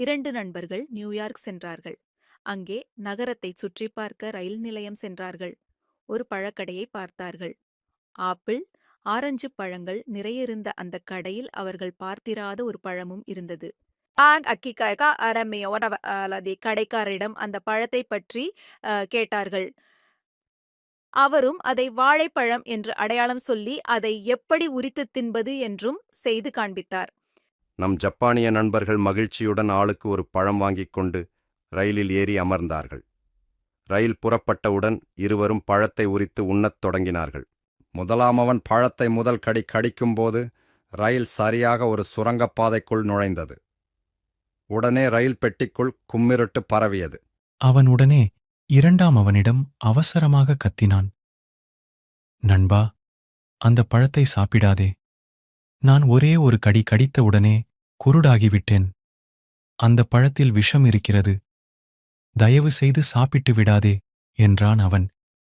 இரண்டு நண்பர்கள் நியூயார்க் சென்றார்கள். அங்கே நகரத்தை சுற்றி பார்க்க ரயில் நிலையம் சென்றார்கள். ஒரு பழக்கடையை பார்த்தார்கள். ஆப்பிள் ஆரஞ்சு பழங்கள் நிறைய இருந்த அந்த கடையில் அவர்கள் பார்த்திராத ஒரு பழமும் இருந்தது. ஆங் அக்கிகாய்கா அரமையோட அல்லது கடைக்காரரிடம் அந்த பழத்தை பற்றி கேட்டார்கள். அவரும் அதை வாழைப்பழம் என்று அடையாளம் சொல்லி அதை எப்படி உரித்து தின்பது என்றும் செய்து காண்பித்தார். நம் ஜப்பானிய நண்பர்கள் மகிழ்ச்சியுடன் ஆளுக்கு ஒரு பழம் வாங்கிக் கொண்டு ரயிலில் ஏறி அமர்ந்தார்கள். ரயில் புறப்பட்டவுடன் இருவரும் பழத்தை உரித்து உண்ணத் தொடங்கினார்கள். முதலாமவன் பழத்தை முதல் கடி கடிக்கும்போது ரயில் சரியாக ஒரு சுரங்கப்பாதைக்குள் நுழைந்தது. உடனே ரயில் பெட்டிக்குள் கும்மிருட்டு பரவியது. அவன் உடனே இரண்டாம் அவனிடம் அவசரமாக கத்தினான். நண்பா அந்த பழத்தை சாப்பிடாதே. நான் ஒரே ஒரு கடி கடித்தவுடனே குருடாகிவிட்டேன். அந்த பழத்தில் விஷம் இருக்கிறது. தயவு செய்து சாப்பிட்டு விடாதே என்றான் அவன்.